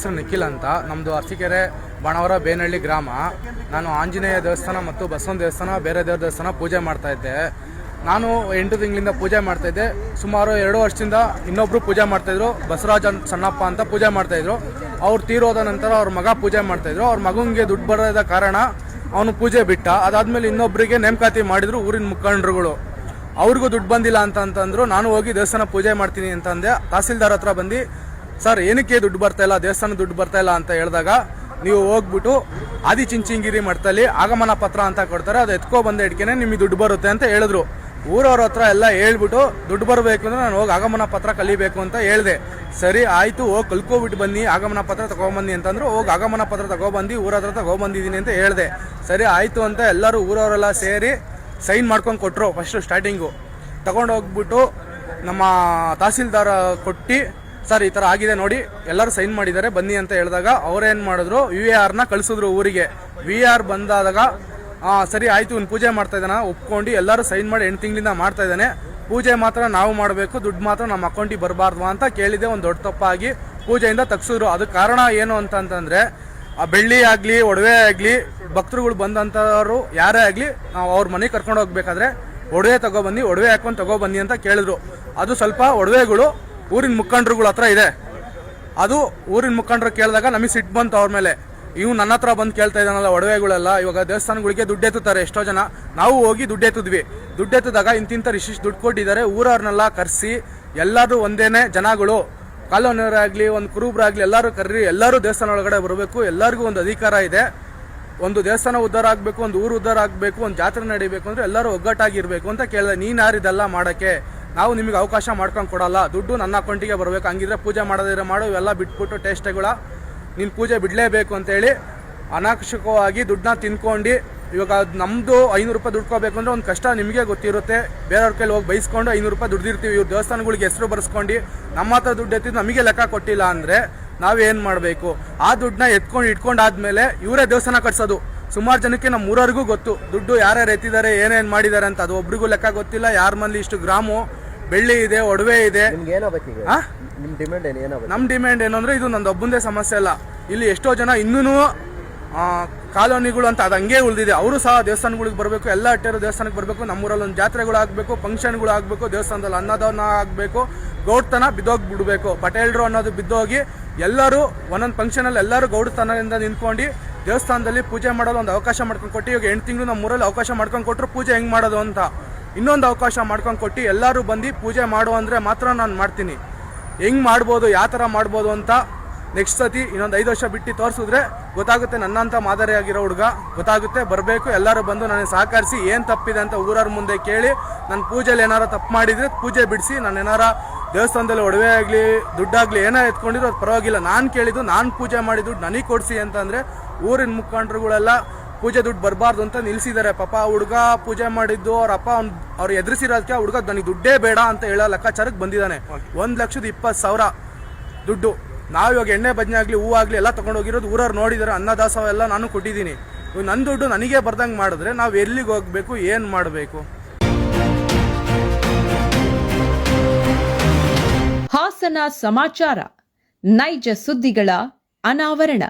ಹೆಸರು ನಿಖಿಲ್ ಅಂತ. ನಮ್ಮದು ಅರಸೀಕೆರೆ ಬಣವರ ಬೇನಹಳ್ಳಿ ಗ್ರಾಮ. ನಾನು ಆಂಜನೇಯ ದೇವಸ್ಥಾನ ಮತ್ತು ಬಸವನ ದೇವಸ್ಥಾನ, ಬೇರೆ ದೇವ್ರ ದೇವಸ್ಥಾನ ಪೂಜೆ ಮಾಡ್ತಾ ಇದ್ದೆ. ನಾನು ಎಂಟು ತಿಂಗಳಿಂದ ಪೂಜೆ ಮಾಡ್ತಾ ಇದ್ದೆ. ಸುಮಾರು ಎರಡು ವರ್ಷದಿಂದ ಇನ್ನೊಬ್ರು ಪೂಜೆ ಮಾಡ್ತಾಯಿದ್ರು ಬಸವರಾಜ ಸಣ್ಣಪ್ಪ ಅಂತ ಪೂಜೆ ಮಾಡ್ತಾಯಿದ್ರು ಅವ್ರು ತೀರೋದ ನಂತರ ಅವ್ರ ಮಗ ಪೂಜೆ ಮಾಡ್ತಾಯಿದ್ರು ಅವ್ರ ಮಗನಿಗೆ ದುಡ್ಡು ಬರೋದ ಕಾರಣ ಅವನು ಪೂಜೆ ಬಿಟ್ಟ. ಅದಾದ್ಮೇಲೆ ಇನ್ನೊಬ್ಬರಿಗೆ ನೇಮಕಾತಿ ಮಾಡಿದ್ರು ಊರಿನ ಮುಖಂಡರುಗಳು. ಅವ್ರಿಗೂ ದುಡ್ಡು ಬಂದಿಲ್ಲ ಅಂತ ಅಂತಂದ್ರು, ನಾನು ಹೋಗಿ ದೇವಸ್ಥಾನ ಪೂಜೆ ಮಾಡ್ತೀನಿ ಅಂತಂದೆ ತಹಸೀಲ್ದಾರ್ ಹತ್ರ ಬಂದು ಸರ್, ಏನಕ್ಕೆ ದುಡ್ಡು ಬರ್ತಾ ಇಲ್ಲ? ದೇವಸ್ಥಾನ ದುಡ್ಡು ಬರ್ತಾ ಇಲ್ಲ? ಅಂತ ಹೇಳಿದಾಗ ನೀವು ಹೋಗ್ಬಿಟ್ಟು ಆದಿ ಚಿಂಚಿಂಗಿರಿ ಮಠದಲ್ಲಿ ಆಗಮನ ಪತ್ರ ಅಂತ ಕೊಡ್ತಾರೆ, ಅದು ಎತ್ಕೊ ಬಂದ ಇಟ್ಕೆನೆ ನಿಮಗೆ ದುಡ್ಡು ಬರುತ್ತೆ ಅಂತ ಹೇಳಿದ್ರು. ಊರವ್ರ ಹತ್ರ ಎಲ್ಲ ಹೇಳ್ಬಿಟ್ಟು ದುಡ್ಡು ಬರಬೇಕು ಅಂದ್ರೆ ನಾನು ಹೋಗಿ ಆಗಮನ ಪತ್ರ ಕಲಿಬೇಕು ಅಂತ ಹೇಳಿದೆ. ಸರಿ, ಆಯ್ತು, ಹೋಗಿ ಕಲ್ಕೋಬಿಟ್ಟು ಬನ್ನಿ, ಆಗಮನ ಪತ್ರ ತಗೊಂಬನ್ನಿ ಅಂತಂದ್ರು. ಹೋಗಿ ಆಗಮನ ಪತ್ರ ತಗೊಬಂದು ಊರ ಹತ್ರ ತಗೊಬಂದಿದ್ದೀನಿ ಅಂತ ಹೇಳಿದೆ. ಸರಿ, ಆಯ್ತು ಅಂತ ಎಲ್ಲರೂ ಊರವರೆಲ್ಲ ಸೇರಿ ಸೈನ್ ಮಾಡ್ಕೊಂಡು ಕೊಟ್ಟರು ಫಸ್ಟು ಸ್ಟಾರ್ಟಿಂಗು. ತಗೊಂಡೋಗ್ಬಿಟ್ಟು ನಮ್ಮ ತಹಸೀಲ್ದಾರ ಕೊಟ್ಟು ಸರ್, ಈ ಥರ ಆಗಿದೆ ನೋಡಿ. ಎಲ್ಲರೂ ಸೈನ್ ಮಾಡಿದ್ದಾರೆ. ಬನ್ನಿ ಅಂತ ಹೇಳಿದಾಗ ಅವ್ರೇನು ಮಾಡಿದ್ರು? ವಿ ಆರ್ನ ಕಳಿಸಿದ್ರು ಊರಿಗೆ. ವಿ ಆರ್ ಬಂದಾದಾಗ ಸರಿ ಆಯ್ತು, ಇವ್ನು ಪೂಜೆ ಮಾಡ್ತಾ ಇದ್ದಾನ. ಒಪ್ಕೊಂಡು ಎಲ್ಲರೂ ಸೈನ್ ಮಾಡಿ ಎಂಟು ತಿಂಗಳಿಂದ ಮಾಡ್ತಾ ಇದ್ದಾನೆ. ಪೂಜೆ ಮಾತ್ರ ನಾವು ಮಾಡಬೇಕು. ದುಡ್ಡು ಮಾತ್ರ ನಮ್ಮ ಅಕೌಂಟಿಗೆ ಬರಬಾರ್ದು ಅಂತ ಕೇಳಿದೆ. ಒಂದು ದೊಡ್ಡ ತಪ್ಪಾಗಿ ಪೂಜೆಯಿಂದ ತಗ್ಸಿದ್ರು. ಅದಕ್ಕೆ ಕಾರಣ ಏನು ಅಂತಂತಂದ್ರೆ ಆ ಬೆಳ್ಳಿ ಆಗಲಿ, ಒಡವೆ ಆಗಲಿ, ಭಕ್ತರುಗಳು ಬಂದಂಥವ್ರು ಯಾರೇ ಆಗಲಿ, ನಾವು ಅವ್ರ ಮನೆಗೆ ಕರ್ಕೊಂಡು ಹೋಗ್ಬೇಕಾದ್ರೆ ಒಡವೆ ತಗೊಬನ್ನಿ ಒಡವೆ ಹಾಕೊಂಡು ತಗೋಬನ್ನಿ ಅಂತ ಕೇಳಿದ್ರು. ಅದು ಸ್ವಲ್ಪ ಒಡವೆಗಳು ಊರಿನ ಮುಖಂಡರುಗಳ ಹತ್ರ ಇದೆ. ಅದು ಊರಿನ ಮುಖಂಡರು ಕೇಳಿದಾಗ ನಮಗೆ ಸಿಟ್ಟು ಬಂತು ಅವ್ರ ಮೇಲೆ. ಇವ್ ನನ್ನ ಹತ್ರ ಬಂದು ಕೇಳ್ತಾ ಇದ್ದಾನಲ್ಲ ಒಡವೆಗಳೆಲ್ಲ, ಇವಾಗ ದೇವಸ್ಥಾನಗಳಿಗೆ ದುಡ್ಡು ಎತ್ತುತ್ತಾರೆ ಎಷ್ಟೋ ಜನ. ನಾವು ಹೋಗಿ ದುಡ್ಡು ಎತ್ತಿದ್ವಿ. ದುಡ್ಡು ಎತ್ತಿದಾಗ ಇಂತಿಂತ ಇಷ್ಟಿಷ್ಟು ದುಡ್ಡು ಕೊಟ್ಟಿದ್ದಾರೆ. ಊರವ್ರನ್ನೆಲ್ಲ ಕರೆಸಿ ಎಲ್ಲರೂ ಒಂದೇನೆ ಜನಗಳು ಕಾಲೋನಿಯವರಾಗಲಿ ಒಂದು ಕುರುಬ್ರಾಗಲಿ, ಎಲ್ಲರೂ ಕರ್ರಿ, ಎಲ್ಲರೂ ದೇವಸ್ಥಾನ ಒಳಗಡೆ ಬರಬೇಕು. ಎಲ್ಲರಿಗೂ ಒಂದು ಅಧಿಕಾರ ಇದೆ. ಒಂದು ದೇವಸ್ಥಾನ ಉದ್ಧಾರ ಆಗಬೇಕು, ಒಂದು ಊರು ಉದ್ಧಾರ ಆಗಬೇಕು, ಒಂದು ಜಾತ್ರೆ ನಡಿಬೇಕು ಅಂದ್ರೆ ಎಲ್ಲರೂ ಒಗ್ಗಟ್ಟಾಗಿರ್ಬೇಕು ಅಂತ ಕೇಳಿದೆ. ನೀನು ಯಾರಿದೆಲ್ಲ ಮಾಡೋಕ್ಕೆ? ನಾವು ನಿಮಗೆ ಅವಕಾಶ ಮಾಡ್ಕೊಂಡು ಕೊಡಲ್ಲ. ದುಡ್ಡು ನನ್ನ ಅಕೌಂಟಿಗೆ ಬರಬೇಕು. ಹಂಗಿದ್ರೆ ಪೂಜೆ ಮಾಡೋದಿದ್ರೆ ಮಾಡು. ಇವೆಲ್ಲ ಬಿಟ್ಬಿಟ್ಟು ಟೇಸ್ಟ್ಗಳ. ನೀನು ಪೂಜೆ ಬಿಡಲೇಬೇಕು ಅಂತೇಳಿ ಅನಾವಶ್ಯಕವಾಗಿ ದುಡ್ಡನ್ನ ತಿನ್ಕೊಂಡು ಇವಾಗ ನಮ್ಮದು ಐನೂರು ರೂಪಾಯಿ ದುಡ್ಕೋಬೇಕು ಅಂದರೆ ಒಂದು ಕಷ್ಟ ನಿಮಗೆ ಗೊತ್ತಿರುತ್ತೆ. ಬೇರೆಯವ್ರ ಕೈಲಿ ಹೋಗಿ ಬೈಸ್ಕೊಂಡು ಐನೂರು ರೂಪಾಯಿ ದುಡ್ದಿರ್ತೀವಿ ಇವ್ರು ದೇವಸ್ಥಾನಗಳಿಗೆ ಹೆಸರು ಬರ್ಸ್ಕೊಂಡು ನಮ್ಮ ಹತ್ರ ದುಡ್ಡು ಎತ್ತಿದ್ದು ನಮಗೆ ಲೆಕ್ಕ ಕೊಟ್ಟಿಲ್ಲ ಅಂದರೆ ನಾವೇನು ಮಾಡಬೇಕು? ಆ ದುಡ್ಡನ್ನ ಎತ್ಕೊಂಡು ಇಟ್ಕೊಂಡಾದ್ಮೇಲೆ ಇವರೇ ದೇವಸ್ಥಾನ ಕಟ್ಸೋದು. ಸುಮಾರು ಜನಕ್ಕೆ ನಮ್ಮ ಮೂರವರಿಗೂ ಗೊತ್ತು. ದುಡ್ಡು ಯಾರ್ಯಾರು ಎತ್ತಿದ್ದಾರೆ, ಏನೇನು ಮಾಡಿದ್ದಾರೆ ಅಂತ. ಅದು ಒಬ್ರಿಗೂ ಲೆಕ್ಕ ಗೊತ್ತಿಲ್ಲ. ಯಾರ ಮನೇಲಿ ಇಷ್ಟು ಗ್ರಾಮು? ಬೆಳ್ಳಿ ಇದೆ ಒಡವೆ ಇದೆ. ನಿಮ್ಗೆ ಏನಾಗಬೇಕು ಈಗ? ಆ? ನಿಮ್ ಡಿಮ್ಯಾಂಡ್ ಏನು ಏನಾಗಬೇಕು ನಮ್ಮ ಡಿಮ್ಯಾಂಡ್ ಏನಂದ್ರೆ ಇದು ನಂದು ಒಬ್ಬಂದೇ ಸಮಸ್ಯೆ ಅಲ್ಲ. ಇಲ್ಲಿ ಎಷ್ಟೋ ಜನ ಇನ್ನೂ ಕಾಲೋನಿಗಳು ಅಂತ ಅದು ಹಂಗೆ ಉಳಿದಿದೆ. ಅವರು ಸಹ ದೇವಸ್ಥಾನಗಳಿಗೆ ಬರಬೇಕು ಎಲ್ಲ ಅಟ್ಟೆರು ದೇವಸ್ಥಾನಕ್ಕೆ ಬರಬೇಕು ನಮ್ಮೂರಲ್ಲಿ ಒಂದು ಜಾತ್ರೆಗಳು ಆಗಬೇಕು ಫಂಕ್ಷನ್ಗಳು ಆಗಬೇಕು ದೇವಸ್ಥಾನದಲ್ಲಿ ಅನ್ನದಾನ ಆಗಬೇಕು ಗೌಡ್ತನ ಬಿದ್ದೋಗಿ ಬಿಡಬೇಕು. ಪಟೇಲ್ರು ಅನ್ನೋದು ಬಿದ್ದೋಗಿ ಎಲ್ಲರೂ ಒಂದೊಂದು ಫಂಕ್ಷನಲ್ಲಿ ಎಲ್ಲರೂ ಗೌಡತನದಿಂದ ನಿಂತ್ಕೊಂಡು ದೇವಸ್ಥಾನದಲ್ಲಿ ಪೂಜೆ ಮಾಡಲು ಒಂದು ಅವಕಾಶ ಮಾಡ್ಕೊಂಡು ಕೊಟ್ಟು ಇವಾಗ ಎಂಟು ತಿಂಗಳು ನಮ್ಮ ಊರಲ್ಲಿ ಅವಕಾಶ ಮಾಡ್ಕೊಂಡು ಕೊಟ್ಟರು ಪೂಜೆ ಹೆಂಗೆ ಮಾಡೋದು ಅಂತ. ಇನ್ನೊಂದು ಅವಕಾಶ ಮಾಡ್ಕೊಂಡು ಕೊಟ್ಟು ಎಲ್ಲರೂ ಬಂದು ಪೂಜೆ ಮಾಡು ಅಂದರೆ ಮಾತ್ರ ನಾನು ಮಾಡ್ತೀನಿ. ಹೆಂಗ್ ಮಾಡ್ಬೋದು, ಯಾವ ಥರ ಮಾಡ್ಬೋದು ಅಂತ ನೆಕ್ಸ್ಟ್ ಸತಿ ಇನ್ನೊಂದು ಐದು ವರ್ಷ ಬಿಟ್ಟು ತೋರಿಸಿದ್ರೆ ಗೊತ್ತಾಗುತ್ತೆ ನನ್ನಂಥ ಮಾದರಿಯಾಗಿರೋ ಹುಡುಗ, ಗೊತ್ತಾಗುತ್ತೆ, ಬರಬೇಕು, ಎಲ್ಲರೂ ಬಂದು ನನಗೆ ಸಹಕರಿಸಿ ಏನು ತಪ್ಪಿದೆ ಅಂತ ಊರವ್ರ ಮುಂದೆ ಕೇಳಿ ನನ್ನ ಪೂಜೆಯಲ್ಲಿ ಏನಾರ ತಪ್ಪು ಮಾಡಿದರೆ ಪೂಜೆ ಬಿಡಿಸಿ, ನಾನು ಏನಾರ ದೇವಸ್ಥಾನದಲ್ಲಿ ಒಡವೆ ಆಗಲಿ, ದುಡ್ಡಾಗಲಿ ಏನೋ ಎತ್ಕೊಂಡಿದ್ರು ಅದು ಪರವಾಗಿಲ್ಲ. ನಾನು ಕೇಳಿದ್ದು, ನಾನು ಪೂಜೆ ಮಾಡಿದ್ದು ನನಗೆ ಕೊಡಿಸಿ ಅಂತಂದರೆ ಊರಿನ ಮುಖಂಡರುಗಳೆಲ್ಲ ಪೂಜೆ ದುಡ್ಡು ಬರಬಾರ್ದು ಅಂತ ನಿಲ್ಸಿದ್ದಾರೆ ಪಾಪ ಹುಡುಗ ಪೂಜೆ ಮಾಡಿದ್ದು ಅವ್ರ ಅಪ್ಪ ಅವ್ನು ಅವ್ರು ಎದುರಿಸಿರೋದಕ್ಕೆ ಹುಡುಗ ನನಗೆ ದುಡ್ಡೇ ಬೇಡ ಅಂತ ಹೇಳೋ ಲೆಕ್ಕಾಚಾರಕ್ಕೆ ಬಂದಿದ್ದಾನೆ. ಒಂದು ಲಕ್ಷದ ಇಪ್ಪತ್ತು ಸಾವಿರ ದುಡ್ಡು. ನಾವು ಇವಾಗ ಎಣ್ಣೆ, ಬಜ್ನೆ ಆಗಲಿ, ಹೂ ಆಗಲಿ ಎಲ್ಲ ತೊಗೊಂಡೋಗಿರೋದು ಊರವ್ರು ನೋಡಿದ್ದಾರೆ ಅನ್ನದಾಸವ ಎಲ್ಲ ನಾನು ಕೊಟ್ಟಿದ್ದೀನಿ. ನನ್ನ ದುಡ್ಡು ನನಗೆ ಬರ್ದಂಗೆ ಮಾಡಿದ್ರೆ ನಾವು ಎಲ್ಲಿಗೆ ಹೋಗಬೇಕು, ಏನು ಮಾಡಬೇಕು? ಹಾಸನ ಸಮಾಚಾರ. ನೈಜ ಸುದ್ದಿಗಳ ಅನಾವರಣ.